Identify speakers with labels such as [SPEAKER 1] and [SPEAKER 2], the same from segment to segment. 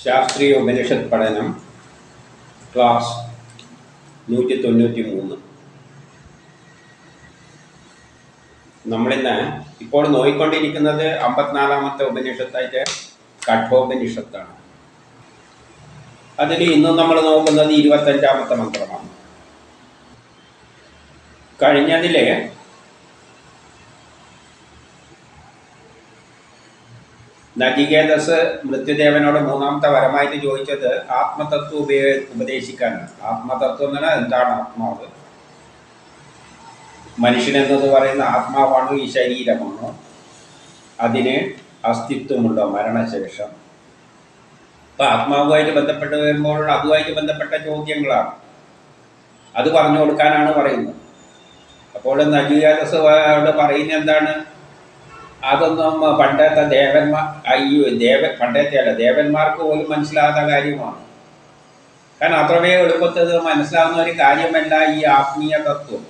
[SPEAKER 1] ശാസ്ത്രീയ ഉപനിഷത്ത് പഠനം ക്ലാസ് നൂറ്റി തൊണ്ണൂറ്റി മൂന്ന് നമ്മളിന്ന് ഇപ്പോൾ നോയിക്കൊണ്ടിരിക്കുന്നത് അമ്പത്തിനാലാമത്തെ ഉപനിഷത്തായിട്ട് കഠോപനിഷത്താണ്. അതിൽ ഇന്നും നമ്മൾ നോക്കുന്നത് ഇരുപത്തഞ്ചാമത്തെ മന്ത്രമാണ്. കഴിഞ്ഞതിലെ നചികേതസ് മൃത്യുദേവനോട് മൂന്നാമത്തെ വരമായിട്ട് ചോദിച്ചത് ആത്മതത്വം ഉപയോ ഉപദേശിക്കാനാണ്. ആത്മതത്വം എന്ന് പറഞ്ഞാൽ എന്താണ് ആത്മാവ്? മനുഷ്യനെന്നത് പറയുന്ന ആത്മാവാണോ ഈ ശരീരമാണോ. അതിന് അസ്തിത്വമുണ്ടോ മരണശേഷം. അപ്പം ആത്മാവുമായിട്ട് ബന്ധപ്പെട്ട് വരുമ്പോൾ അതുമായിട്ട് ബന്ധപ്പെട്ട ചോദ്യങ്ങളാണ്. അത് പറഞ്ഞു കൊടുക്കാനാണ് പറയുന്നത്. അപ്പോൾ നചികേതസോട് പറയുന്നത് എന്താണ്? അതൊന്നും പണ്ടത്തെ ദേവന്മാർ അയ്യോ ദേവ പണ്ടത്തെ അല്ല ദേവന്മാർക്ക് പോലും മനസ്സിലാകാത്ത കാര്യമാണ്. കാരണം അത്രമേ എളുപ്പത്തിൽ മനസ്സിലാവുന്ന ഒരു കാര്യമല്ല ഈ ആത്മീയ തത്വം.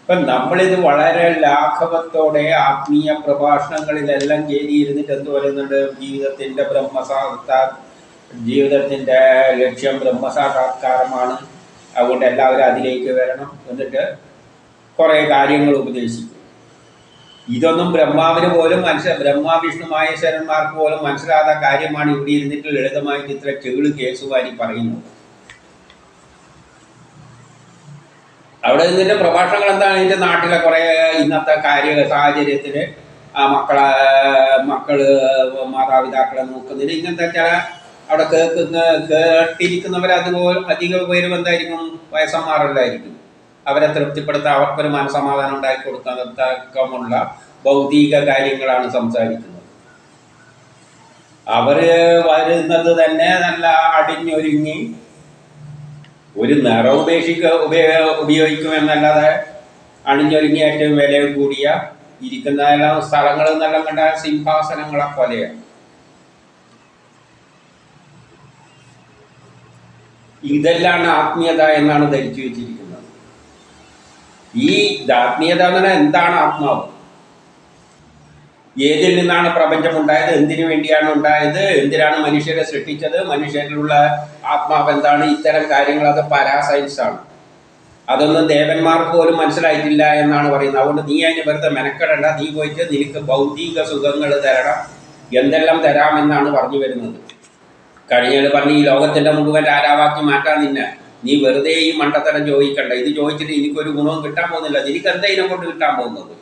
[SPEAKER 1] ഇപ്പം നമ്മളിത് വളരെ ലാഘവത്തോടെ ആത്മീയ പ്രഭാഷണങ്ങളിലെല്ലാം ചെയ്തിരുന്നിട്ട് എന്ത് പറയുന്നുണ്ട്? ജീവിതത്തിന്റെ ബ്രഹ്മസാക്ഷാ ജീവിതത്തിന്റെ ലക്ഷ്യം ബ്രഹ്മസാക്ഷാത്കാരമാണ്. അതുകൊണ്ട് എല്ലാവരും അതിലേക്ക് വരണം. എന്നിട്ട് കുറേ കാര്യങ്ങൾ ഉപദേശിക്കും. ഇതൊന്നും ബ്രഹ്മാവിന് പോലും മനസ്സില ബ്രഹ്മാവിഷ്ണു മഹേശ്വരന്മാർക്ക് പോലും മനസ്സിലാകാത്ത കാര്യമാണ് ഇവിടെ ഇരുന്നിട്ട് ലളിതമായിട്ട് ഇത്ര ചെകിൾ കേസുവാരി പറയുന്നത്. അവിടെ നിന്നിട്ട് പ്രഭാഷണങ്ങൾ എന്താണ് ഇതിന്റെ നാട്ടിലെ കുറേ ഇന്നത്തെ കാര്യ സാഹചര്യത്തിൽ ആ മക്കളെ മക്കൾ മാതാപിതാക്കളെ നോക്കുന്നതിന് ഇങ്ങനത്തെ ചില അവിടെ കേൾക്കുന്ന കേട്ടിരിക്കുന്നവർ അതുപോലെ അധികം പേരും എന്തായിരിക്കും? വയസ്സന്മാരല്ലായിരിക്കും. അവരെ തൃപ്തിപ്പെടുത്താൻ അവർക്കൊരു മനസമാധാനം ഉണ്ടാക്കി കൊടുക്കുന്നതക്കമുള്ള ഭൗതിക കാര്യങ്ങളാണ് സംസാരിക്കുന്നത്. അവർ വരുന്നത് തന്നെ നല്ല അടിഞ്ഞൊരുങ്ങി ഒരു നിറം ഉപേക്ഷിക്ക ഉപയോഗ ഉപയോഗിക്കുമെന്നല്ലാതെ അണിഞ്ഞൊരുങ്ങി ഏറ്റവും വില കൂടിയ ഇരിക്കുന്ന എല്ലാ സ്ഥലങ്ങൾ എന്നെല്ലാം കണ്ട സിംഹാസനങ്ങളെ പോലെയാണ്. ഇതെല്ലാം ആത്മീയത എന്നാണ് ധരിച്ചു വെച്ചിരിക്കുന്നത്. ഈ ആത്മീയത എന്ന് പറഞ്ഞാൽ എന്താണ് ആത്മാവ്? ഏതിൽ നിന്നാണ് പ്രപഞ്ചം ഉണ്ടായത്? എന്തിനു വേണ്ടിയാണ് ഉണ്ടായത്? എന്തിനാണ് മനുഷ്യരെ സൃഷ്ടിച്ചത്? മനുഷ്യരിലുള്ള ആത്മാവ് എന്താണ്? ഇത്തരം കാര്യങ്ങൾ അത് പരാസൈൻസ് ആണ്. അതൊന്നും ദേവന്മാർക്ക് പോലും മനസ്സിലായിട്ടില്ല എന്നാണ് പറയുന്നത്. അതുകൊണ്ട് നീ അതിന് വെറുതെ മെനക്കെടണ്ട. നീ പോയിട്ട് നിനക്ക് ഭൗതിക സുഖങ്ങൾ തരണം. എന്തെല്ലാം തരാമെന്നാണ് പറഞ്ഞു വരുന്നത്. കഴിഞ്ഞാൽ പറഞ്ഞ് ഈ ലോകത്തിന്റെ മുഴുവൻ ആരാവാക്കി മാറ്റാൻ നിന്നെ. നീ വെറുതെ ഈ മണ്ടത്തരം ചോദിക്കണ്ട. ഇത് ചോദിച്ചിട്ട് എനിക്കൊരു ഗുണവും കിട്ടാൻ പോകുന്നില്ല. നിനക്ക് എന്താ ഇതിനെ കൊണ്ട് കിട്ടാൻ പോകുന്നത്?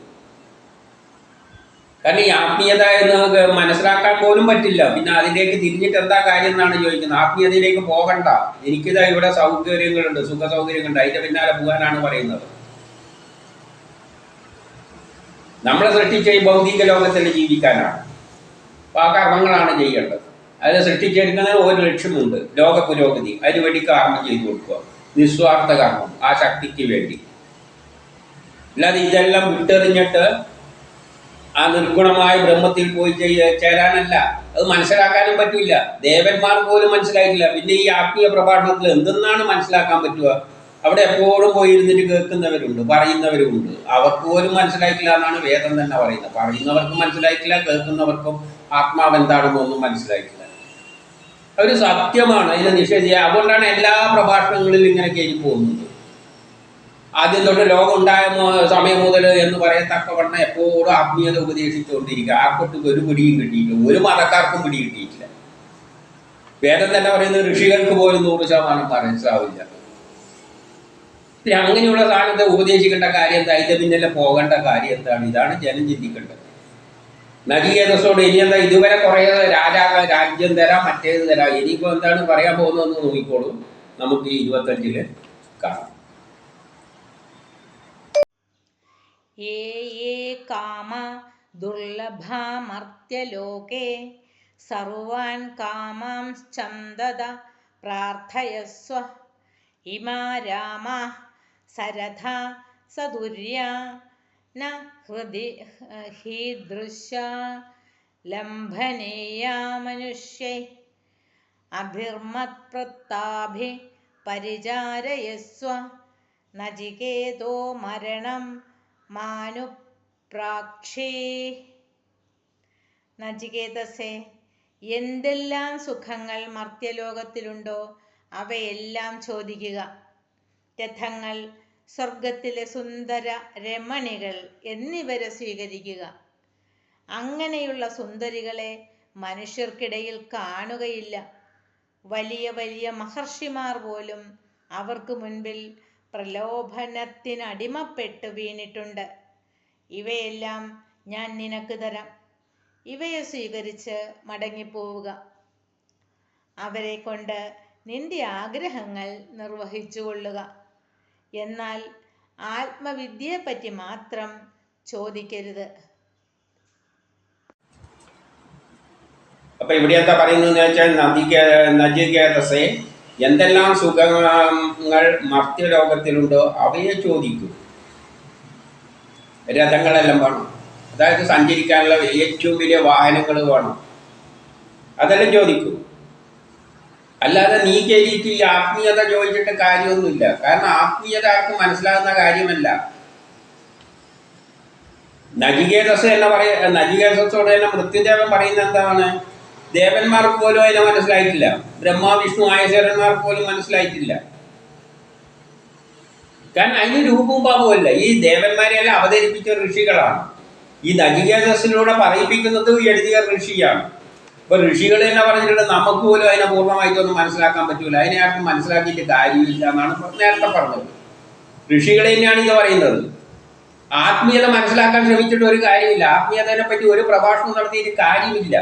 [SPEAKER 1] കാരണം ഈ ആത്മീയത എന്ന് നമുക്ക് മനസ്സിലാക്കാൻ പോലും പറ്റില്ല. പിന്നെ അതിലേക്ക് തിരിഞ്ഞിട്ട് എന്താ കാര്യം എന്നാണ് ചോദിക്കുന്നത്. ആത്മീയതയിലേക്ക് പോകണ്ട. എനിക്കിതാ ഇവിടെ സൗകര്യങ്ങളുണ്ട് സുഖ സൗകര്യങ്ങളുണ്ട് അതിന്റെ പിന്നാലെ പോകാനാണ് പറയുന്നത്. നമ്മളെ സൃഷ്ടിച്ച ഈ ഭൗതിക ലോകത്തിൽ ജീവിക്കാനാണ്. അപ്പോൾ ആ കർമ്മങ്ങളാണ് ചെയ്യേണ്ടത്. അത് സൃഷ്ടിച്ചെടുക്കുന്നതിന് ഒരു ലക്ഷ്യമുണ്ട്. ലോക പുരോഗതി അതിനുവേണ്ടി കർമ്മം ചെയ്തു കൊടുക്കുക. നിസ്വാർത്ഥ കർമ്മം. ആ ശക്തിക്ക് വേണ്ടി. അല്ലാതെ ഇതെല്ലാം വിട്ടെറിഞ്ഞിട്ട് ആ നിർഗുണമായ ബ്രഹ്മത്തിൽ പോയി ചേരാനല്ല. അത് മനസ്സിലാക്കാനും പറ്റില്ല. ദേവന്മാർ പോലും മനസ്സിലായിട്ടില്ല. പിന്നെ ഈ ആത്മീയ പ്രഭാഷണത്തിൽ എന്തെന്നാണ് മനസ്സിലാക്കാൻ പറ്റുക? അവിടെ എപ്പോഴും പോയി ഇരുന്നിട്ട് കേൾക്കുന്നവരുണ്ട് പറയുന്നവരുമുണ്ട്. അവർക്ക് പോലും മനസ്സിലായിട്ടില്ല എന്നാണ് വേദം തന്നെ പറയുന്നത്. പറയുന്നവർക്കും മനസ്സിലായിട്ടില്ല കേൾക്കുന്നവർക്കും ആത്മാവ് എന്താണെന്നൊന്നും മനസ്സിലായിട്ടില്ല. ഒരു സത്യമാണ്. അതിനെ നിഷേധിക്കുക അതുകൊണ്ടാണ് എല്ലാ പ്രഭാഷണങ്ങളിലും ഇങ്ങനെ കയറി പോകുന്നത്. ആദ്യം തൊട്ട് ലോകം ഉണ്ടായ സമയം മുതൽ എന്ന് പറയത്തക്കവണ്ണം എപ്പോഴും ആത്മീയത ഉപദേശിച്ചുകൊണ്ടിരിക്കുക. ആർക്കൊട്ടും ഒരു പിടിയും കിട്ടിയിട്ടില്ല. ഒരു മതക്കാർക്കും പിടി കിട്ടിയിട്ടില്ല. വേദം തന്നെ പറയുന്നത് ഋഷികൾക്ക് പോലും നൂറ് ശതമാനം മനസ്സിലാവില്ല. അങ്ങനെയുള്ള സാധനത്തെ ഉപദേശിക്കേണ്ട കാര്യം എന്താ? ഇതിന്റെ പിന്നിലെ പോകേണ്ട കാര്യം എന്താണ്? ഇതാണ് ജനം ചിന്തിക്കേണ്ടത്. നജീകേതസോട് ഇനി എന്താ ഇതുവരെ കുറേ രാജാക്കൾ രാജ്യം തരാം മറ്റേത് തരാം. ഇനിയിപ്പോൾ എന്താണ് പറയാൻ പോകുന്നതെന്ന് നോക്കിക്കോളൂ. നമുക്ക് ഈ ഇരുപത്തഞ്ചിൽ കാണാം.
[SPEAKER 2] ഏ ഏ കാമ ദുർലഭാമർത്യലോകേ സർവാൻ കാമാം ചന്ദത പ്രാർത്ഥയസ്വ ഇമാ രാമ സരഥ സദുര്യ न हृदि हीदृशा लम्भनेया मनुष्यै अभिर्मत्प्रत्ताभिः परिचारयस्व नचिकेतो मरणं മാനുപ്രാക്ഷേ നചികേതസേ എന്തെല്ലാം സുഖങ്ങൾ മർത്യലോകത്തിലുണ്ടോ അവയെല്ലാം ചോദിക്കുക രഥങ്ങൾ സ്വർഗത്തിലെ സുന്ദര രമണികൾ എന്നിവരെ സ്വീകരിക്കുക. അങ്ങനെയുള്ള സുന്ദരികളെ മനുഷ്യർക്കിടയിൽ കാണുകയില്ല. വലിയ വലിയ മഹർഷിമാർ പോലും അവർക്ക് മുൻപിൽ പ്രലോഭനത്തിനടിമപ്പെട്ട് വീണിട്ടുണ്ട്. ഇവയെല്ലാം ഞാൻ നിനക്ക് തരാം. ഇവയെ സ്വീകരിച്ച് മടങ്ങിപ്പോവുക. അവരെ കൊണ്ട് നിന്റെ ആഗ്രഹങ്ങൾ നിർവഹിച്ചു കൊള്ളുക എന്നാൽ ആത്മവിദ്യയെ പറ്റി മാത്രം ചോദിക്കരുത്.
[SPEAKER 1] അപ്പൊ ഇവിടെ എന്താ പറയുന്നത് വെച്ചാൽ നദിക നജികേതസെ എന്തെല്ലാം സുഖങ്ങൾ മർത്യലോകത്തിലുണ്ടോ അവയെ ചോദിക്കൂ. രഥങ്ങളെല്ലാം വേണം. അതായത് സഞ്ചരിക്കാനുള്ള ഏറ്റവും വലിയ വാഹനങ്ങൾ വേണം. അതെല്ലാം ചോദിക്കൂ. അല്ലാതെ നീ കയറിയിട്ട് ഈ ആത്മീയത ചോദിച്ചിട്ട് കാര്യമൊന്നുമില്ല. കാരണം ആത്മീയത ആർക്കും മനസ്സിലാകുന്ന കാര്യമല്ല. നജികേതസ് എന്ന് പറയ നജികേതസോട് തന്നെ മൃത്യുദേവൻ പറയുന്ന എന്താണ്? ദേവന്മാർക്ക് പോലും അതിനെ മനസ്സിലായിട്ടില്ല. ബ്രഹ്മ വിഷ്ണു ആയശ്വരന്മാർക്ക് പോലും മനസ്സിലായിട്ടില്ല. കാരണം അതിന് രൂപവും പാപമല്ല ഈ ദേവന്മാരെല്ലാം അവതരിപ്പിച്ച ഋഷികളാണ്. ഈ നജികേതസിലൂടെ പറയിപ്പിക്കുന്നത് എഴുതിയ ഋഷിയാണ്. ഇപ്പൊ ഋഷികൾ തന്നെ പറഞ്ഞിട്ടുണ്ട്? നമുക്ക് പോലും അതിനെ പൂർണമായിട്ടൊന്നും മനസ്സിലാക്കാൻ പറ്റൂല. അതിനെ ആർക്കും മനസ്സിലാക്കിയിട്ട് കാര്യമില്ല എന്നാണ് നേരത്തെ പറഞ്ഞത്. ഋഷികൾ തന്നെയാണ് ഇത് പറയുന്നത്. ആത്മീയത മനസ്സിലാക്കാൻ ശ്രമിച്ചിട്ട് ഒരു കാര്യമില്ല. ആത്മീയതയെ പറ്റി ഒരു പ്രഭാഷണം നടത്തിയിട്ട് കാര്യമില്ല.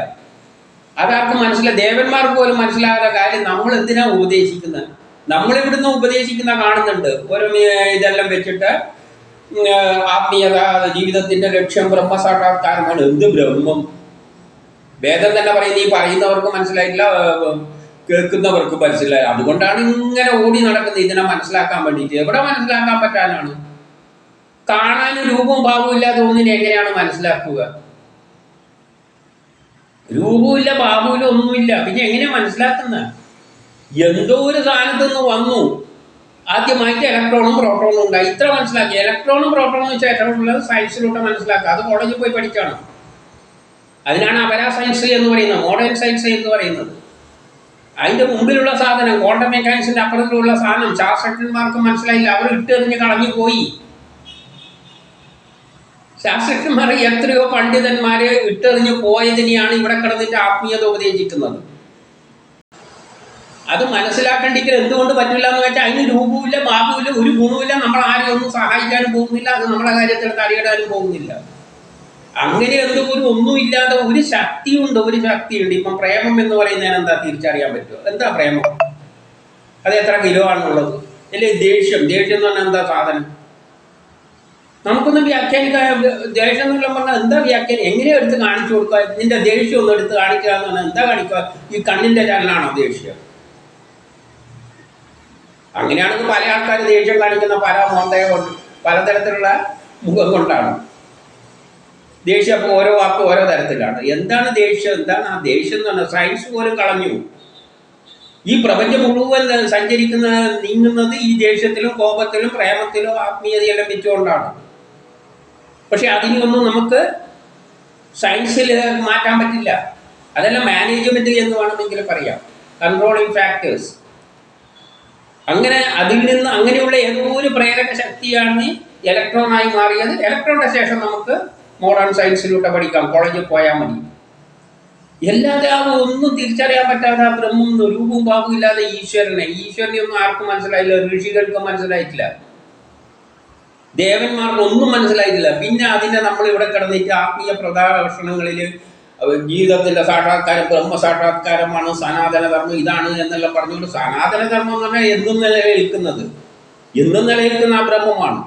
[SPEAKER 1] അതാർക്കും മനസ്സിലാ ദേവന്മാർക്ക് പോലും മനസ്സിലാകാത്ത കാര്യം നമ്മൾ എന്തിനാ ഉപദേശിക്കുന്നത് നമ്മൾ ഇവിടുന്ന് ഉപദേശിക്കുന്ന കാണുന്നുണ്ട്. ഓരോ ഇതെല്ലാം വെച്ചിട്ട് ആത്മീയത ജീവിതത്തിന്റെ ലക്ഷ്യം ബ്രഹ്മസാക്ഷാത്കാരമാണ്. എന്ത് ബ്രഹ്മം? വേദം തന്നെ പറയുന്നത് ഈ പറയുന്നവർക്ക് മനസ്സിലായിട്ടില്ല കേൾക്കുന്നവർക്ക് മനസ്സിലായി അതുകൊണ്ടാണ് ഇങ്ങനെ ഓടി നടക്കുന്നത്. ഇതിനെ മനസ്സിലാക്കാൻ വേണ്ടിയിട്ട്. എവിടെ മനസ്സിലാക്കാൻ പറ്റാനാണ്? കാണാൻ രൂപവും ഭാവവും ഇല്ലാതെ ഒന്നിനെ എങ്ങനെയാണ് മനസ്സിലാക്കുക? രൂപമില്ല ഭാവമില്ല ഒന്നുമില്ല പിന്നെ എങ്ങനെ മനസ്സിലാക്കുന്ന? എന്തോ ഒരു സാധനത്ത് നിന്ന് വന്നു. ആദ്യമായിട്ട് ഇലക്ട്രോണും പ്രോട്ടോണും ഉണ്ടായി. ഇത്ര മനസ്സിലാക്കി. ഇലക്ട്രോണും പ്രോട്ടോണും വെച്ചാൽ ഏറ്റവും കൂടുതൽ സയൻസിലൂടെ മനസ്സിലാക്കുക. അത് കോളേജിൽ പോയി പഠിക്കണം അതിനാണ് അപരാ സയൻസ് എന്ന് പറയുന്നത് മോഡേൺ സയൻസ് എന്ന് പറയുന്നത്. അതിന്റെ മുമ്പിലുള്ള സാധനം ക്വാണ്ടം മെക്കാനിക്സിന്റെ അപ്പുറത്തിലുള്ള സാധനം ശാസ്ത്രജ്ഞന്മാർക്ക് മനസ്സിലായില്ല. അവർ ഇട്ടെറിഞ്ഞ് കളഞ്ഞു പോയി. ശാസ്ത്രജ്ഞന്മാർ എത്രയോ പണ്ഡിതന്മാരെ ഇട്ടെറിഞ്ഞ് പോയതിനെയാണ് ഇവിടെ കിടന്നിട്ട് ആത്മീയത ഉപദേശിക്കുന്നത് അത് മനസ്സിലാക്കേണ്ടിക്കൽ എന്തുകൊണ്ട് പറ്റില്ല എന്ന് വെച്ചാൽ അതിന് രൂപവുമില്ല ഭാവമില്ല ഒരു ഗുണമില്ല നമ്മൾ ആരെയും ഒന്നും സഹായിക്കാനും പോകുന്നില്ല അത് നമ്മുടെ കാര്യത്തിൽ തലയിടാനും പോകുന്നില്ല. അങ്ങനെ എന്തോ ഒരു ഒന്നുമില്ലാതെ ഒരു ശക്തിയുണ്ട് ഒരു ശക്തിയുണ്ട്. ഇപ്പം പ്രേമം എന്ന് പറയുന്നതിന് എന്താ തിരിച്ചറിയാൻ പറ്റുമോ എന്താ പ്രേമം? അത് എത്ര കിലോ ആണുള്ളത്? അല്ലേ ദേഷ്യം? ദേഷ്യം എന്ന് പറഞ്ഞാൽ എന്താ സാധനം? നമുക്കൊന്ന് വ്യാഖ്യാനിക്കാൻ ദേഷ്യം എന്നെല്ലാം പറഞ്ഞാൽ എന്താ വ്യാഖ്യാനം? എങ്ങനെ എടുത്ത് കാണിച്ചു കൊടുക്കുക? നിന്റെ ദേഷ്യം ഒന്ന് എടുത്ത് കാണിക്കുക എന്ന് പറഞ്ഞാൽ എന്താ കാണിക്കുക? ഈ കണ്ണിന്റെ ചലനാണോ ദേഷ്യം? അങ്ങനെയാണെങ്കിൽ പല ആൾക്കാർ ദേഷ്യം കാണിക്കുന്ന പല മോന്തയ കൊണ്ട് പലതരത്തിലുള്ള മുഖം കൊണ്ടാണ്. ദേഷ്യം അപ്പോൾ ഓരോ വാക്ക് ഓരോ തരത്തിലാണ്. എന്താണ് ദേഷ്യം? എന്താണ് ആ ദേഷ്യം എന്ന് പറഞ്ഞാൽ സയൻസ് പോലും കളഞ്ഞു ഈ പ്രപഞ്ചം മുഴുവൻ സഞ്ചരിക്കുന്ന നീങ്ങുന്നത് ഈ ദേഷ്യത്തിലും കോപത്തിലും പ്രേമത്തിലും ആത്മീയതയെല്ലാം വെച്ചുകൊണ്ടാണ്. പക്ഷെ അതിനൊന്നും നമുക്ക് സയൻസിൽ മാറ്റാൻ പറ്റില്ല. അതെല്ലാം മാനേജ്മെന്റ് എന്ന് വേണമെങ്കിൽ പറയാം. കൺട്രോളിങ് ഫാക്ടേഴ്സ് അങ്ങനെ അതിൽ നിന്ന് അങ്ങനെയുള്ള ഏതോ ഒരു പ്രേരക ശക്തിയാണ് ഇലക്ട്രോണായി മാറിയത്. ഇലക്ട്രോണിന്റെ ശേഷം നമുക്ക് മോഡേൺ സയൻസിലൂടെ പഠിക്കാം കോളേജിൽ പോയാൽ മതി. എല്ലാതെ ആ ഒന്നും തിരിച്ചറിയാൻ പറ്റാതെ ആ ബ്രഹ്മം രൂപവും ഭാവവും ഇല്ലാതെ ഈശ്വരനെ. ഈശ്വരനെ ഒന്നും ആർക്കും മനസ്സിലായില്ല ഋഷികൾക്ക് മനസ്സിലായിട്ടില്ല. ദേവന്മാർക്ക് ഒന്നും മനസ്സിലായിട്ടില്ല. പിന്നെ അതിനെ നമ്മൾ ഇവിടെ കിടന്നിട്ട് ആത്മീയ പ്രദർശനങ്ങളിൽ ജീവിതത്തിന്റെ സാക്ഷാത്കാരം ബ്രഹ്മ സാക്ഷാത്കാരമാണ് സനാതനധർമ്മം ഇതാണ് എന്നെല്ലാം പറഞ്ഞുകൊണ്ട് സനാതനധർമ്മം എന്ന് പറഞ്ഞാൽ എന്നും നിലനിൽക്കുന്നത് എന്നും നിലനിൽക്കുന്ന ആ ബ്രഹ്മമാണ്.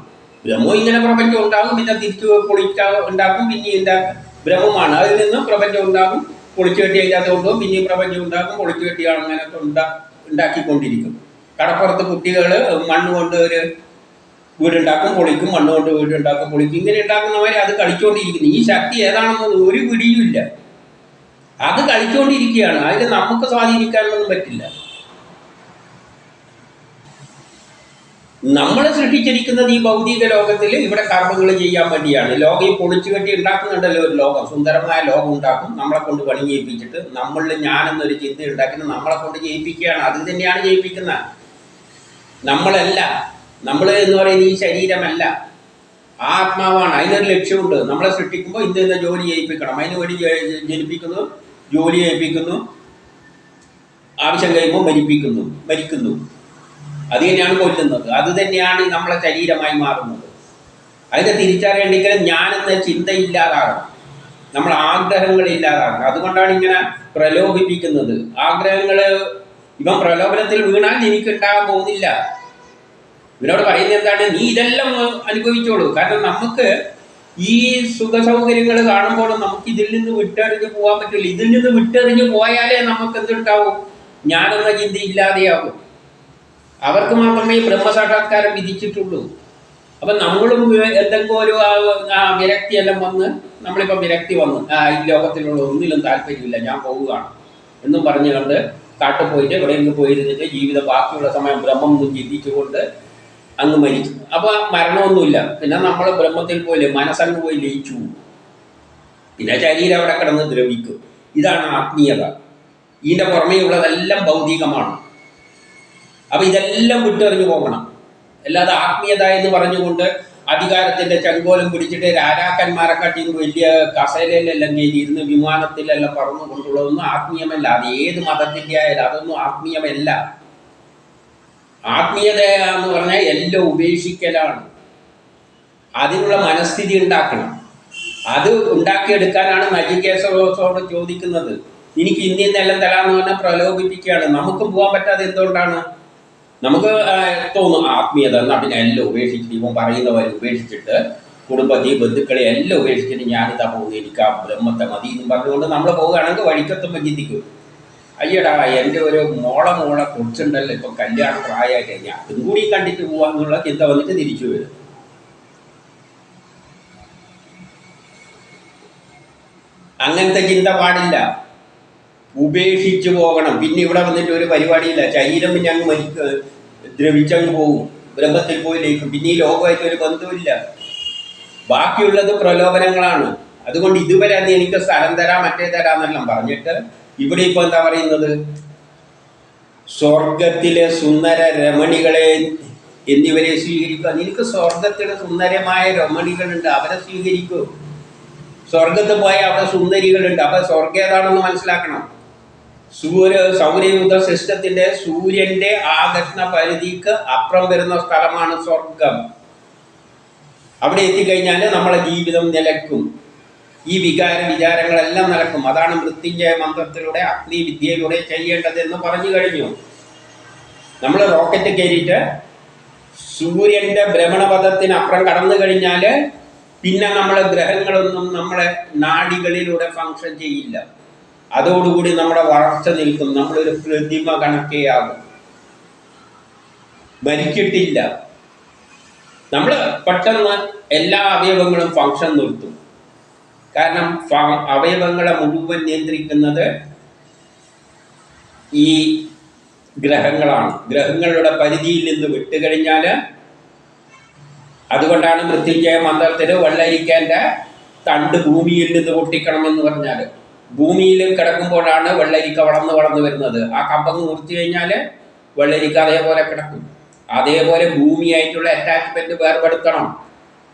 [SPEAKER 1] ബ്രഹ്മം ഇങ്ങനെ പ്രപഞ്ചം ഉണ്ടാകും പിന്നെ തിരിച്ചു പൊളിക്കാ ഉണ്ടാക്കും പിന്നെ ഉണ്ടാക്കും ബ്രഹ്മമാണ്. അതിൽ നിന്നും പ്രപഞ്ചം ഉണ്ടാകും പൊളിച്ചു കെട്ടി അതിനകത്ത് കൊണ്ടുപോകും പിന്നെ പ്രപഞ്ചം ഉണ്ടാകും പൊളിച്ചു കെട്ടി അങ്ങനെ ഉണ്ടാ ഉണ്ടാക്കിക്കൊണ്ടിരിക്കും കടപ്പുറത്ത് കുട്ടികൾ മണ്ണ് കൊണ്ട് ഒരു വീടുണ്ടാക്കും പൊളിക്കും മണ്ണ് കൊണ്ട് വീടുണ്ടാക്കും പൊളിക്കും. ഇങ്ങനെ ഉണ്ടാക്കുന്നവരെ അത് കളിച്ചുകൊണ്ടിരിക്കുന്നു ഈ ശക്തി ഏതാണെന്ന് ഒരു പിടിയുമില്ല. അത് കളിച്ചുകൊണ്ടിരിക്കുകയാണ് അതിൽ നമുക്ക് സ്വാധീനിക്കാനൊന്നും പറ്റില്ല. നമ്മൾ സൃഷ്ടിച്ചിരിക്കുന്നത് ഈ ഭൗതിക ലോകത്തിൽ ഇവിടെ കർമ്മങ്ങൾ ചെയ്യാൻ വേണ്ടിയാണ്. ലോകം ഈ പൊളിച്ചു കെട്ടി ഉണ്ടാക്കുന്നുണ്ടല്ലോ ഒരു ലോകം. സുന്ദരമായ ലോകം ഉണ്ടാക്കും. നമ്മളെ കൊണ്ട് പണി ചെയ്യിപ്പിച്ചിട്ട് നമ്മളിൽ ഞാനെന്നൊരു ചിന്ത ഉണ്ടാക്കുന്നത് നമ്മളെ കൊണ്ട് ജയിപ്പിക്കുകയാണ്. അത് തന്നെയാണ് ജയിപ്പിക്കുന്നത്. നമ്മളല്ല. നമ്മൾ എന്ന് പറയുന്നത് ഈ ശരീരമല്ല. ആത്മാവാണ്. അതിനൊരു ലക്ഷ്യമുണ്ട്. നമ്മളെ സൃഷ്ടിക്കുമ്പോൾ ഇന്ന് ഇന്ന ജോലി ചെയ്യിപ്പിക്കണം അതിന് വേണ്ടി ജനിപ്പിക്കുന്നു ജോലി ചെയ്യിപ്പിക്കുന്നു ആവശ്യം കഴിയുമ്പോൾ മരിപ്പിക്കുന്നു മരിക്കുന്നു. അത് തന്നെയാണ് കൊല്ലുന്നത്. അത് തന്നെയാണ് നമ്മളെ ശരീരമായി മാറുന്നത്. അതിനെ തിരിച്ചറിയേണ്ടെങ്കിൽ ഞാനെന്ന ചിന്ത ഇല്ലാതാകണം. നമ്മൾ ആഗ്രഹങ്ങൾ ഇല്ലാതാകണം. അതുകൊണ്ടാണ് ഇങ്ങനെ പ്രലോഭിപ്പിക്കുന്നത്. ആഗ്രഹങ്ങൾ ഇവൻ പ്രലോഭനത്തിൽ വീണാൽ എനിക്ക് ഉണ്ടാകാൻ പോകുന്നില്ല. ഇവനോട് പറയുന്നത് എന്താണ്? നീ ഇതെല്ലാം അനുഭവിച്ചോളൂ. കാരണം നമുക്ക് ഈ സുഖ സൗകര്യങ്ങൾ കാണുമ്പോൾ നമുക്ക് ഇതിൽ നിന്ന് വിട്ടെറിഞ്ഞ് പോകാൻ പറ്റില്ല. ഇതിൽ നിന്ന് വിട്ടെറിഞ്ഞ് പോയാലേ നമുക്ക് എന്തുണ്ടാവും? ഞാനെന്ന ചിന്ത ഇല്ലാതെയാകും. അവർക്ക് മാത്രമേ ബ്രഹ്മസാക്ഷാത്കാരം വിധിച്ചിട്ടുള്ളൂ. അപ്പം നമ്മളും എന്തെങ്കിലും ഒരു ആ വിരക്തിയെല്ലാം വന്ന് നമ്മളിപ്പോ വിരക്തി വന്നു. ഈ ലോകത്തിലുള്ള ഒന്നിലും താല്പര്യമില്ല ഞാൻ പോവുകയാണ് എന്നും പറഞ്ഞുകൊണ്ട് കാട്ടിൽ പോയിട്ട് എവിടെയെങ്കിലും പോയിരുന്നിട്ട് ജീവിതം ബാക്കിയുള്ള സമയം ബ്രഹ്മം ചിന്തിച്ചുകൊണ്ട് അങ്ങ് മരിച്ചു. അപ്പൊ മരണമൊന്നുമില്ല. പിന്നെ നമ്മൾ ബ്രഹ്മത്തിൽ പോയില്ലേ മനസ്സങ്ങ് പോയി ലയിച്ചു. പിന്നെ ശരീരം അവിടെ കിടന്ന് ദ്രവിക്കും. ഇതാണ് ആത്മീയത. ഇതിന്റെ പുറമേ ഉള്ളതെല്ലാം ഭൗതികമാണ്. അപ്പൊ ഇതെല്ലാം വിട്ടെറിഞ്ഞു പോകണം. അല്ലാതെ ആത്മീയത എന്ന് പറഞ്ഞുകൊണ്ട് അധികാരത്തിന്റെ ചങ്കോലം പിടിച്ചിട്ട് രാജാക്കന്മാരെ വലിയ കസേരയിലെല്ലാം കയറി ഇരുന്ന് വിമാനത്തിലെല്ലാം പറന്നു കൊണ്ടുള്ളതൊന്നും ആത്മീയമല്ല. അത് ഏത് മതത്തിന്റെ ആയാലും അതൊന്നും ആത്മീയമല്ല. ആത്മീയത എന്ന് പറഞ്ഞാൽ എല്ലാം ഉപേക്ഷിക്കലാണ്. അതിനുള്ള മനസ്ഥിതി ഉണ്ടാക്കണം. അത് ഉണ്ടാക്കിയെടുക്കാനാണ് നജികേശവസോട് ചോദിക്കുന്നത്. എനിക്ക് ഇന്ത്യൻ നിലം തരാന്ന് പറഞ്ഞാൽ പ്രലോഭിപ്പിക്കുകയാണ്. നമുക്ക് പോകാൻ പറ്റാതെ എന്തുകൊണ്ടാണ്? നമുക്ക് തോന്നും ആത്മീയത എന്നാ പിന്നെ എല്ലാം ഉപേക്ഷിച്ചിട്ട് ഇവൻ പറയുന്നവരെ ഉപേക്ഷിച്ചിട്ട് കുടുംബത്തെ ബന്ധുക്കളെ എല്ലാം ഉപേക്ഷിച്ചിട്ട് ഞാനിതാ പോകുന്നത് എനിക്ക് ബ്രഹ്മത്തെ മതി എന്നും പറഞ്ഞുകൊണ്ട് നമ്മൾ പോവുകയാണെങ്കിൽ വഴിക്കത്തുമ്പോൾ ചിന്തിക്കും. അയ്യടാ എന്റെ ഒരു മോളെ മോളെ കുറിച്ചുണ്ടല്ലോ ഇപ്പം കല്യാണ പ്രായമായി കഴിഞ്ഞാൽ അതും കൂടി കണ്ടിട്ട് പോവാന്നുള്ള ചിന്ത വന്നിട്ട് തിരിച്ചു വരും. അങ്ങനത്തെ ചിന്ത പാടില്ല. ഉപേക്ഷിച്ചു പോകണം. പിന്നെ ഇവിടെ വന്നിട്ട് ഒരു പരിപാടിയില്ല. ശരീരം പിന്നെ അങ്ങ് മരിക്ക. ദ്രവിച്ചങ്ങ് പോകും ബ്രഹ്മത്തിൽ പോയി ലയിക്കും പിന്നെ ഈ ലോകമായിട്ട് ഒരു ബന്ധമില്ല ബാക്കിയുള്ളത് പ്രലോഭനങ്ങളാണ്. അതുകൊണ്ട് ഇതുവരെ അന്ന് എനിക്ക് സ്ഥലം തരാം മറ്റേ തരാമെന്നെല്ലാം പറഞ്ഞിട്ട് ഇവിടെ ഇപ്പൊ എന്താ പറയുന്നത്? സ്വർഗത്തിലെ സുന്ദര രമണികളെ എന്നിവരെ സ്വീകരിക്കുക. നിനക്ക് സ്വർഗത്തിലെ സുന്ദരമായ രമണികളുണ്ട് അവരെ സ്വീകരിക്കൂ. സ്വർഗത്ത് പോയാൽ അവിടെ സുന്ദരികളുണ്ട്. അപ്പൊ സ്വർഗം ഏതാണെന്ന് മനസ്സിലാക്കണം. സൂര്യ സൗരയൂഥ സിസ്റ്റത്തിന്റെ സൂര്യന്റെ ആകർഷണ പരിധിക്ക് അപ്പുറം വരുന്ന സ്ഥലമാണ് സ്വർഗം. അവിടെ എത്തിക്കഴിഞ്ഞാൽ നമ്മളെ ജീവിതം നിലക്കും. ഈ വികാര വിചാരങ്ങളെല്ലാം നടക്കും അതാണ് മൃത്യുഞ്ജയ മന്ത്രത്തിലൂടെ അഗ്നി വിദ്യയിലൂടെ ചെയ്യേണ്ടത് എന്ന് പറഞ്ഞു കഴിഞ്ഞു. നമ്മൾ റോക്കറ്റ് കയറിയിട്ട് സൂര്യന്റെ ഭ്രമണപഥത്തിന് അപ്പുറം കടന്നു കഴിഞ്ഞാൽ പിന്നെ നമ്മളെ ഗ്രഹങ്ങളൊന്നും നമ്മളെ നാടികളിലൂടെ ഫങ്ഷൻ ചെയ്യില്ല. അതോടുകൂടി നമ്മുടെ വളർച്ച നിൽക്കും നമ്മളൊരു പ്രതിമ കണക്കെയാകും. മരിച്ചിട്ടില്ല നമ്മൾ പെട്ടെന്ന് എല്ലാ അവയവങ്ങളും ഫങ്ഷൻ നിർത്തും. കാരണം അവയവങ്ങളെ മുഴുവൻ നിയന്ത്രിക്കുന്നത് ഈ ഗ്രഹങ്ങളാണ്. ഗ്രഹങ്ങളുടെ പരിധിയിൽ നിന്ന് വിട്ടുകഴിഞ്ഞാൽ അതുകൊണ്ടാണ് മൃത്യുഞ്ജയ മന്ത്രത്തിന് വെള്ളരിക്കേന്റെ തണ്ട് ഭൂമിയിൽ നിന്ന് പൊട്ടിക്കണമെന്ന് പറഞ്ഞാൽ ഭൂമിയിൽ കിടക്കുമ്പോഴാണ് വെള്ളരിക്ക വളർന്ന് വളർന്നു വരുന്നത്. ആ കമ്പങ്ങ് മുറിച്ചു കഴിഞ്ഞാൽ വെള്ളരിക്ക അതേപോലെ കിടക്കും. അതേപോലെ ഭൂമിയായിട്ടുള്ള അറ്റാച്ച്മെന്റ് വേർപെടുത്തണം.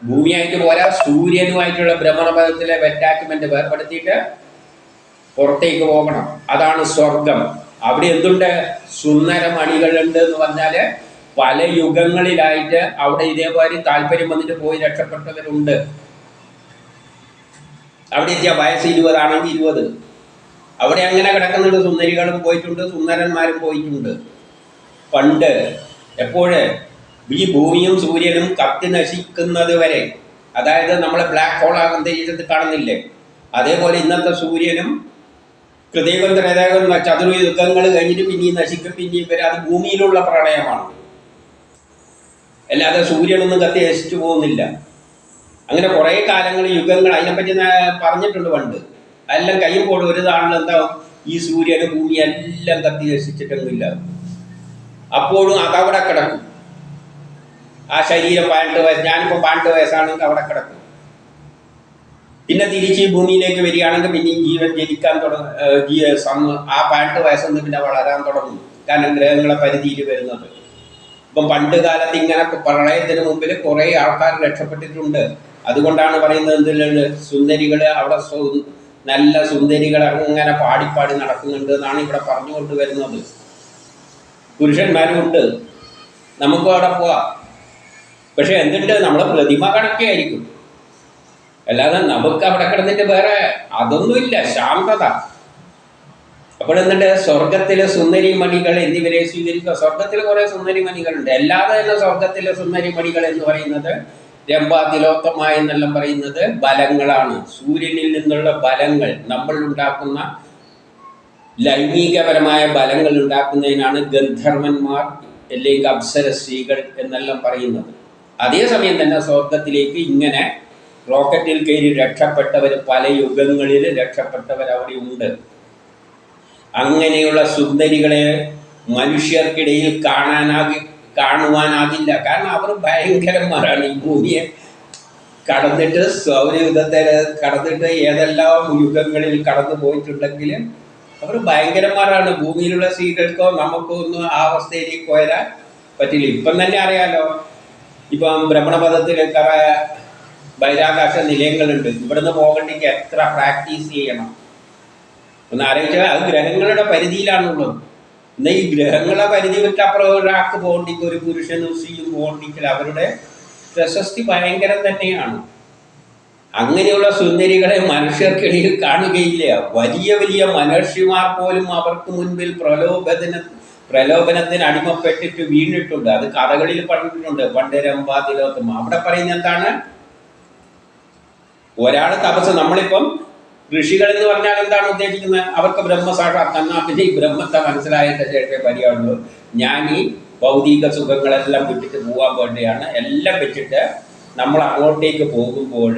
[SPEAKER 1] ഭൂമിയായിട്ട് പോലെ സൂര്യനുമായിട്ടുള്ള ഭ്രമണപഥത്തിലെ അറ്റാച്ച്മെന്റ് വേർപെടുത്തിയിട്ട് പുറത്തേക്ക് പോകണം. അതാണ് സ്വർഗം അവിടെ എന്തുണ്ട്? സുന്ദര മണികളുണ്ട് എന്ന് പറഞ്ഞാൽ പല യുഗങ്ങളിലായിട്ട് അവിടെ ഇതേപോലെ താല്പര്യം വന്നിട്ട് പോയി രക്ഷപ്പെട്ടവരുണ്ട്. അവിടെ എത്തിയ വയസ്സ് ഇരുപതാണെങ്കിൽ ഇരുപത്. അവിടെ അങ്ങനെ കിടക്കുന്നുണ്ട് സുന്ദരികളും പോയിട്ടുണ്ട് സുന്ദരന്മാരും പോയിട്ടുണ്ട്. പണ്ട് എപ്പോഴ് ഈ ഭൂമിയും സൂര്യനും കത്തി നശിക്കുന്നത് വരെ അതായത് നമ്മളെ ബ്ലാക്ക് ഹോൾ അന്തരീക്ഷത്തിൽ കാണുന്നില്ലേ? അതേപോലെ ഇന്നത്തെ സൂര്യനും ഹൃദയകം ത്രേതകം ചതുർയുഗങ്ങൾ കഴിഞ്ഞിട്ട് പിന്നെയും നശിക്കും പിന്നെയും വരെ. അത് ഭൂമിയിലുള്ള പ്രളയമാണ്. അല്ലാതെ സൂര്യനൊന്നും കത്തി നശിച്ചു പോകുന്നില്ല. അങ്ങനെ കുറേ കാലങ്ങൾ യുഗങ്ങൾ അതിനെപ്പറ്റി പറഞ്ഞിട്ടുണ്ട് പണ്ട്. എല്ലാം കഴിയുമ്പോൾ ഒരു താണിൽ എന്താ? ഈ സൂര്യന് ഭൂമി എല്ലാം കത്തി നശിച്ചിട്ടൊന്നുമില്ല അപ്പോഴും അതവിടെ കിടക്കും. ആ ശരീരം പതിനെട്ട് വയസ്സ് ഞാനിപ്പോൾ പതിനെട്ട് വയസ്സാണെങ്കിൽ അവിടെ കിടക്കും. പിന്നെ തിരിച്ച് ഈ ഭൂമിയിലേക്ക് വരികയാണെങ്കിൽ പിന്നെ ജീവൻ ജനിക്കാൻ തുടങ്ങും ആ പതിനെട്ട് വയസ്സൊന്ന് പിന്നെ വളരാൻ തുടങ്ങും. കാരണം ഗ്രഹങ്ങളെ പരിധിയിൽ വരുന്നത്. ഇപ്പം പണ്ട് കാലത്ത് ഇങ്ങനെ പ്രളയത്തിന് മുമ്പിൽ കുറേ ആൾക്കാർ രക്ഷപ്പെട്ടിട്ടുണ്ട്. അതുകൊണ്ടാണ് പറയുന്നത് എന്തിലുണ്ട് സുന്ദരികൾ അവിടെ നല്ല സുന്ദരികൾ അങ്ങനെ പാടിപ്പാടി നടക്കുന്നുണ്ട് എന്നാണ് ഇവിടെ പറഞ്ഞുകൊണ്ട് വരുന്നത്. പുരുഷന്മാരും ഉണ്ട് നമുക്കും അവിടെ പോവാം. പക്ഷെ എന്തുണ്ട്? നമ്മളെ പ്രതിമ കണക്കായിരിക്കും അല്ലാതെ നമുക്ക് അവിടെ കിടന്നിട്ട് വേറെ അതൊന്നുമില്ല ശാന്തത. അപ്പോൾ എന്നിട്ട് സ്വർഗത്തിലെ സുന്ദരി മണികൾ എന്നിവരെ സ്വീകരിക്കുക. സ്വർഗത്തിൽ കുറേ സുന്ദരി മണികളുണ്ട് അല്ലാതെ തന്നെ സ്വർഗത്തിലെ സുന്ദരി മണികൾ എന്ന് പറയുന്നത് രംഭാതിലോത്തമായ എന്നെല്ലാം പറയുന്നത് ബലങ്ങളാണ്. സൂര്യനിൽ നിന്നുള്ള ബലങ്ങൾ നമ്മൾ ഉണ്ടാക്കുന്ന ലൈംഗികപരമായ ബലങ്ങൾ ഉണ്ടാക്കുന്നതിനാണ് ഗന്ധർവന്മാർ അല്ലെങ്കിൽ അപ്സര സ്ത്രീകൾ എന്നെല്ലാം പറയുന്നത്. അതേസമയം തന്നെ സ്വർഗത്തിലേക്ക് ഇങ്ങനെ റോക്കറ്റിൽ കയറി രക്ഷപ്പെട്ടവർ പല യുഗങ്ങളിൽ രക്ഷപ്പെട്ടവർ അവിടെ ഉണ്ട്. അങ്ങനെയുള്ള സുന്ദരികളെ മനുഷ്യർക്കിടയിൽ കാണാനാകി കാണുവാനാകില്ല. കാരണം അവർ ഭയങ്കരന്മാരാണ് ഈ ഭൂമിയെ. കടന്നിട്ട് സൗരയുഗത്തെ കടന്നിട്ട് ഏതെല്ലാം യുഗങ്ങളിൽ കടന്നു പോയിട്ടുണ്ടെങ്കിൽ അവർ ഭയങ്കരന്മാരാണ്. ഭൂമിയിലുള്ള സ്ത്രീകൾക്കോ നമുക്കോ ഒന്നും ആ അവസ്ഥയിലേക്ക് പോരാൻ പറ്റില്ല. ഇപ്പം തന്നെ അറിയാലോ ഇപ്പം ഭ്രമണപഥത്തിൽ കുറെ ബഹിരാകാശ നിലയങ്ങളുണ്ട്. ഇവിടുന്ന് പോകണ്ടെങ്കിൽ എത്ര പ്രാക്ടീസ് ചെയ്യണം? ഒന്ന് ആലോചിച്ചാൽ അത് ഗ്രഹങ്ങളുടെ പരിധിയിലാണുള്ളത്. എന്നാൽ ഈ ഗ്രഹങ്ങളെ പരിധി വിട്ടപ്പുറം ഒരാൾക്ക് പോകണ്ടെങ്കിൽ ഒരു പുരുഷനും സ്ത്രീയും പോകണ്ടെങ്കിൽ അവരുടെ പ്രശസ്തി ഭയങ്കരം തന്നെയാണ്. അങ്ങനെയുള്ള സുന്ദരികളെ മനുഷ്യർക്കിടയിൽ കാണുകയില്ല. വലിയ വലിയ മനുഷ്യന്മാർ പോലും അവർക്ക് മുൻപിൽ പ്രലോഭന പ്രലോഭനത്തിന് അടിമപ്പെട്ടിട്ട് വീണിട്ടുണ്ട്. അത് കഥകളിൽ പറഞ്ഞിട്ടുണ്ട്. പണ്ട് രംഭാതിലോത്തും അവിടെ പറയുന്ന എന്താണ്? ഒരാൾ തപസ് നമ്മളിപ്പം ഋഷികൾ എന്ന് പറഞ്ഞാൽ എന്താണ് ഉദ്ദേശിക്കുന്നത്? അവർക്ക് ബ്രഹ്മസാക്ഷാത്കാരം എന്നാ പിന്നെ ഈ ബ്രഹ്മത്തെ മനസ്സിലായിട്ട് ശേഷമേ പരിഹാരമുള്ളൂ ഞാൻ ഈ ഭൗതിക സുഖങ്ങളെല്ലാം വിട്ടിട്ട് പോകാൻ വേണ്ടിയാണ് എല്ലാം വെച്ചിട്ട് നമ്മൾ അങ്ങോട്ടേക്ക് പോകുമ്പോൾ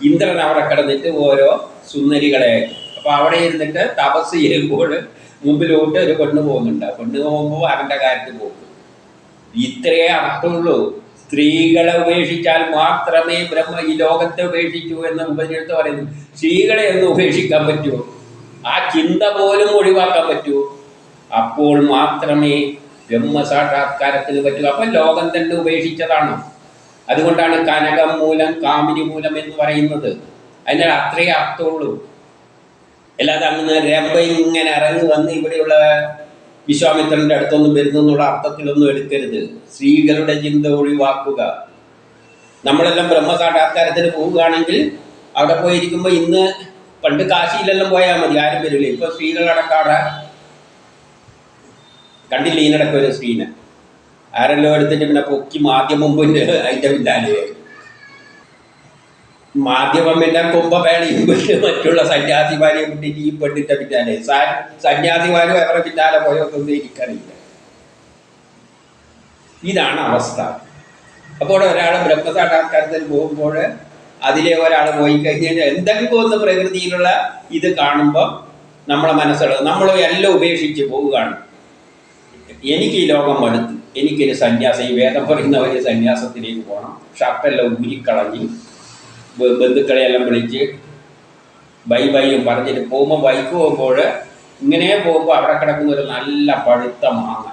[SPEAKER 1] ഇന്ദ്രൻ അവിടെ കിടന്നിട്ട് ഓരോ സുന്ദരികളെ അപ്പൊ അവിടെ ഇരുന്നിട്ട് തപസ് ചെയ്യുമ്പോൾ മുമ്പിലോട്ട് ഒരു പെണ്ണ് പോകുന്നുണ്ട്. പെണ്ണ് പോകുമ്പോൾ അവന്റെ കാര്യത്തിൽ പോകും. ഇത്രയേ അർത്ഥമുള്ളൂ. സ്ത്രീകളെ ഉപേക്ഷിച്ചാൽ മാത്രമേ ബ്രഹ്മ ഈ ലോകത്തെ ഉപേക്ഷിക്കൂ എന്ന് ഉപനിഷത്ത് പറയുന്നു. സ്ത്രീകളെ ഒന്ന് ഉപേക്ഷിക്കാൻ പറ്റുമോ? ആ ചിന്ത പോലും ഒഴിവാക്കാൻ പറ്റൂ അപ്പോൾ മാത്രമേ ബ്രഹ്മസാക്ഷാത്കാരത്തിന് പറ്റൂ. അപ്പൊ ലോകം തന്നെ ഉപേക്ഷിച്ചതാണ്. അതുകൊണ്ടാണ് കനകം മൂലം കാമിനി മൂലം എന്ന് പറയുന്നത്. അതിനാൽ അത്രയേ അർത്ഥമുള്ളൂ. അല്ലാതെ അങ്ങനെ രമ്പ ഇങ്ങനെ ഇറങ്ങി വന്ന് ഇവിടെയുള്ള വിശ്വാമിത്രന്റെ അടുത്തൊന്നും വരുന്നുള്ള അർത്ഥത്തിലൊന്നും എടുക്കരുത്. സ്ത്രീകളുടെ ചിന്ത ഒഴിവാക്കുക. നമ്മളെല്ലാം ബ്രഹ്മസാക്ഷാത്കാരത്തിന് പോവുകയാണെങ്കിൽ അവിടെ പോയിരിക്കുമ്പോൾ ഇന്ന് പണ്ട് കാശിയിലെല്ലാം പോയാൽ മതി ആരും വരില്ല. ഇപ്പൊ സ്ത്രീകളടക്കാടെ കണ്ടില്ല ഈനടക്കം ഒരു സ്ത്രീനെ? ആരെല്ലാം എടുത്തിട്ട് പിന്നെ പൊക്കി മാധ്യമം മുമ്പിന്റെ അതിന്റെ പിന്നാലെ. മാധ്യമം എല്ലാം കുംഭമേളയും വിട്ട് മറ്റുള്ള സന്യാസിമാരെ പിന്നെ ഈ പെണ്ണിന്റെ പിന്നാലെ. സന്യാസിമാരും അവരുടെ പിന്നാലെ പോയൊന്നും എനിക്കറിയില്ല. ഇതാണ് അവസ്ഥ. അപ്പോൾ ഒരാൾ ബ്രഹ്മസാക്ഷാത്കാരത്തിൽ പോകുമ്പോൾ അതിലെ ഒരാൾ പോയി കഴിഞ്ഞാൽ എന്തെങ്കിലും ഒന്ന് പ്രകൃതിയിലുള്ള ഇത് കാണുമ്പോൾ നമ്മളെ മനസ്സിലുള്ളത് നമ്മൾ എല്ലാം ഉപേക്ഷിച്ച് പോവുകയാണ്. എനിക്ക് ഈ ലോകം മടുത്തു. എനിക്കൊരു സന്യാസം ഈ വേദം പറയുന്ന ഒരു സന്യാസത്തിലേക്ക് പോകണം. ഷർട്ടെല്ലാം ഊരിക്കളഞ്ഞ് ബന്ധുക്കളെയെല്ലാം വിളിച്ച് ബൈ ബൈയും പറഞ്ഞിട്ട് പോകുമ്പോൾ ബൈക്ക് പോകുമ്പോൾ ഇങ്ങനെ പോകുമ്പോൾ അവിടെ കിടക്കുന്ന ഒരു നല്ല പഴുത്ത മാങ്ങ.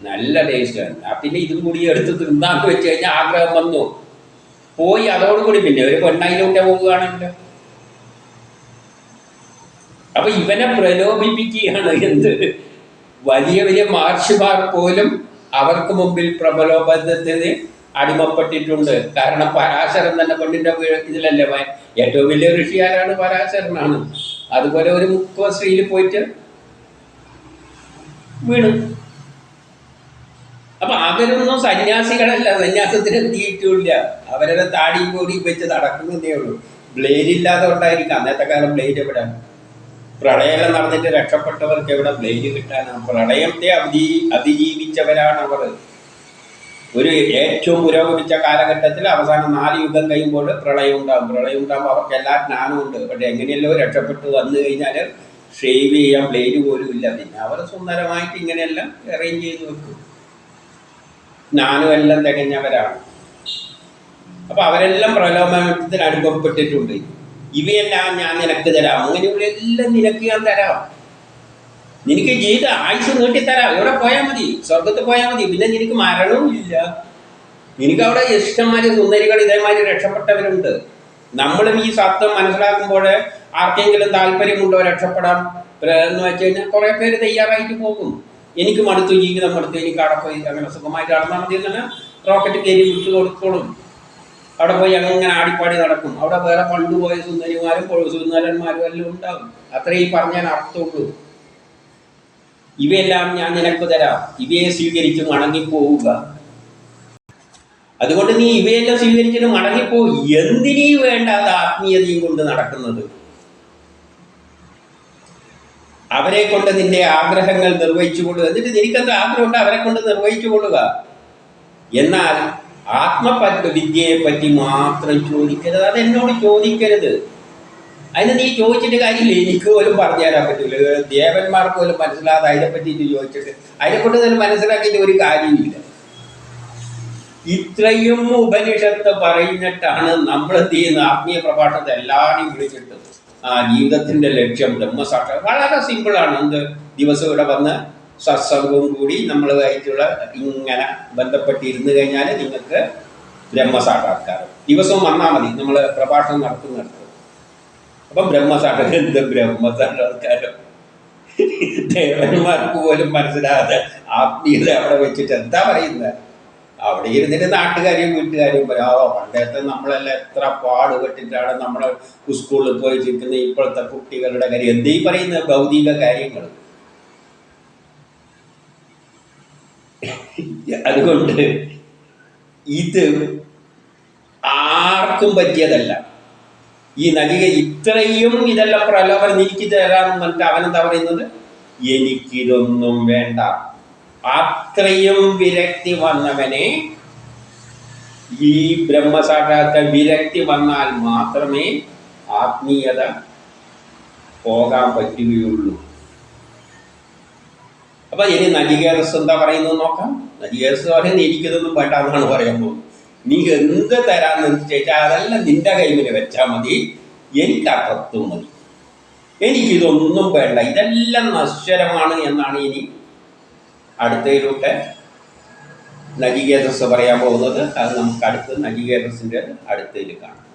[SPEAKER 1] നല്ല ടേസ്റ്റാണ് പിന്നെ ഇതും കൂടി എടുത്ത് തിന്നാന്ന് വെച്ച് കഴിഞ്ഞാൽ ആഗ്രഹം വന്നു. പോയി അതോടുകൂടി പിന്നെ ഒരു പെണ്ണയിലൂടെ പോവുകയാണല്ലോ അപ്പൊ ഇവനെ പ്രലോഭിപ്പിക്കുകയാണ് എന്ത്? വലിയ വലിയ മഹർഷിമാർ പോലും അവർക്ക് മുമ്പിൽ പ്രബലോപനത്തിന് അടിമപ്പെട്ടിട്ടുണ്ട്. കാരണം പരാശരൻ തന്നെ പെണ്ണിന്റെ ഇതിലല്ലേ ഏറ്റവും വലിയ ഋഷി ആരാണ് പരാശരനാണ്. അതുപോലെ ഒരു മുക്കുവ സ്ത്രീയിൽ പോയിട്ട് വീണു. അപ്പൊ അവരൊന്നും സന്യാസികളല്ല സന്യാസത്തിന് എത്തിയിട്ടില്ല. അവരുടെ താടി കൂടി വെച്ച് നടക്കുന്നതേ ഉള്ളൂ. ബ്ലേഡ് ഇല്ലാതെ ഉണ്ടായിരിക്കും. അന്നത്തെ കാലം ബ്ലേഡ് എവിടെ? പ്രളയം നടന്നിട്ട് രക്ഷപ്പെട്ടവർക്ക് എവിടെ ബ്ലേഡ് കിട്ടാനാണ്? പ്രളയത്തെ അതി അതിജീവിച്ചവരാണ് അവർ. ഒരു ഏറ്റവും പുരോഗമിച്ച കാലഘട്ടത്തിൽ അവസാനം നാല് യുഗം കഴിയുമ്പോൾ പ്രളയം ഉണ്ടാകും. പ്രളയം ഉണ്ടാകുമ്പോൾ അവർക്ക് എല്ലാ ജ്ഞാനവും ഉണ്ട്. പക്ഷെ എങ്ങനെയല്ലോ രക്ഷപ്പെട്ട് വന്നു കഴിഞ്ഞാൽ ഷേവ് ചെയ്യാൻ ബ്ലേഡ് പോലും ഇല്ല. പിന്നെ അവർ സുന്ദരമായിട്ട് ഇങ്ങനെയെല്ലാം അറേഞ്ച് ചെയ്ത് വെക്കും. ജ്ഞാനം എല്ലാം തികഞ്ഞവരാണ്. അപ്പൊ അവരെല്ലാം പ്രലോഭനത്തിന് അനുഭവപ്പെട്ടിട്ടുണ്ട്. ഇവയെല്ലാം ഞാൻ നിനക്ക് തരാം. അങ്ങനെയുള്ള എല്ലാം നിനക്ക് ഞാൻ തരാം. നിനക്ക് ജീവിത ആയുസ് നീട്ടിത്തരാം. എവിടെ പോയാൽ മതി? സ്വർഗത്തിൽ പോയാൽ മതി. പിന്നെ നിനക്ക് മരണവും ഇല്ല. നിനക്ക് അവിടെ ഇഷ്ടന്മാര് സുന്ദരികൾ ഇതേമാതിരി രക്ഷപ്പെട്ടവരുണ്ട്. നമ്മളും ഈ സത്വം മനസ്സിലാക്കുമ്പോൾ ആർക്കെങ്കിലും താല്പര്യമുണ്ടോ രക്ഷപ്പെടാം എന്ന് വെച്ച് കഴിഞ്ഞാൽ കുറെ പേര് തയ്യാറായിട്ട് പോകും. എനിക്ക് മടുത്തു ജീവിതം മടുത്തു. എനിക്ക് അവിടെ പോയി അങ്ങനെ സുഖമായിട്ട് നടന്നാൽ മതി എന്ന് റോക്കറ്റ് കയറി വിട്ടു കൊടുത്തോളും. അവിടെ പോയി അങ്ങനെ ആടിപ്പാടി നടക്കും. അവിടെ വേറെ പണ്ടുപോയ സുന്ദരിമാരും സുന്ദരന്മാരും എല്ലാം ഉണ്ടാവും. അത്രയും പറഞ്ഞാൽ അർത്ഥമുള്ളൂ. ഇവയെല്ലാം ഞാൻ നിനക്ക് തരാം. ഇവയെ സ്വീകരിച്ച് മടങ്ങിപ്പോവുക. അതുകൊണ്ട് നീ ഇവയെല്ലാം സ്വീകരിച്ചിട്ട് മടങ്ങിപ്പോ. എന്തിനീ വേണ്ടാത്ത ആത്മീയതയും കൊണ്ട് നടക്കുന്നത്? അവരെ കൊണ്ട് നിന്റെ ആഗ്രഹങ്ങൾ നിർവഹിച്ചു കൊള്ളുക. എന്നിട്ട് നിനക്കെന്ത് ആഗ്രഹമുണ്ട് അവരെ കൊണ്ട് നിർവഹിച്ചു കൊള്ളുക? എന്നാൽ ആത്മപറ്റ വിദ്യയെ പറ്റി മാത്രം ചോദിക്കരുത്. അത് എന്നോട് ചോദിക്കരുത്. അതിന് നീ ചോദിച്ചിട്ട് കാര്യമില്ല. എനിക്ക് പോലും പറഞ്ഞു തരാൻ പറ്റില്ല ദേവന്മാർക്ക് പോലും മനസ്സിലാതെ അതിനെ പറ്റിയിട്ട് ചോദിച്ചിട്ട് അതിനെക്കൊണ്ട് തന്നെ മനസ്സിലാക്കിയിട്ട് ഒരു കാര്യമില്ല. ഇത്രയും ഉപനിഷത്ത് പറയുന്നിട്ടാണ് നമ്മൾ എന്ത് ചെയ്യുന്ന ആത്മീയ പ്രഭാഷണത്തെ എല്ലാവരെയും വിളിച്ചിട്ട് ആ ജീവിതത്തിന്റെ ലക്ഷ്യം ബ്രഹ്മസാക്ഷ വളരെ സിമ്പിളാണ്. എന്ത്? ദിവസം ഇവിടെ വന്ന് സത്സംഗവും കൂടി നമ്മൾ നമ്മളുമായിട്ടുള്ള ഇങ്ങനെ ബന്ധപ്പെട്ടിരുന്നു കഴിഞ്ഞാൽ നിങ്ങൾക്ക് ബ്രഹ്മസാക്ഷാത്കാരം. ദിവസവും വന്നാൽ മതി. നമ്മൾ പ്രഭാഷണം നടത്തുന്നിടത്ത്. അപ്പം ബ്രഹ്മസാക്ഷാത്കാരം എന്ത് ബ്രഹ്മസാക്ഷാത്കാരം ദേവന്മാർക്ക് പോലും മനസ്സിലാകാതെ ആത്മീയത അവിടെ വെച്ചിട്ട് എന്താ പറയുന്നത് അവിടെ ഇരുന്നിട്ട് നാട്ടുകാരെയും വീട്ടുകാരെയും പറയും ഓ പണ്ടത്തെ നമ്മളെല്ലാം എത്ര പാടുപെട്ടിട്ടാണ് നമ്മൾ സ്കൂളിൽ പോയി ചിരിക്കുന്ന ഇപ്പോഴത്തെ കുട്ടികളുടെ കാര്യം. എന്തീ പറയുന്ന ഭൗതിക കാര്യങ്ങൾ? അതുകൊണ്ട് ഇത് ആർക്കും പറ്റിയതല്ല. ഈ നദിക ഇത്രയും ഇതെല്ലാം പ്രലോഭനം എനിക്ക് തരാമെന്ന് പറഞ്ഞിട്ട് അവനെന്താ പറയുന്നത്? എനിക്കിതൊന്നും വേണ്ട. അത്രയും വിരക്തി വന്നവനെ ഈ ബ്രഹ്മസാക്ഷാത്ത വിരക്തി വന്നാൽ മാത്രമേ ആത്മീയത പോകാൻ പറ്റുകയുള്ളൂ. അപ്പൊ ഇനി നജികേതസ് എന്താ പറയുന്നത് നോക്കാം. നജികേതസ് പറയുന്നത് എനിക്കിതൊന്നും വേണ്ട എന്നാണ് പറയാൻ പോകുന്നത്. നീ എന്ത് തരാന്ന് ചോദിച്ചാൽ അതെല്ലാം നിന്റെ കൈമിൽ വെച്ചാൽ മതി എനിക്ക് ആ മതി. എനിക്കിതൊന്നും വേണ്ട ഇതെല്ലാം നശ്വരമാണ് എന്നാണ് ഇനി അടുത്തയിലൂടെ നജികേതസ് പറയാൻ പോകുന്നത്. അത് നമുക്ക് അടുത്ത് നജികേതസിന്റെ അടുത്തയിൽ കാണാം.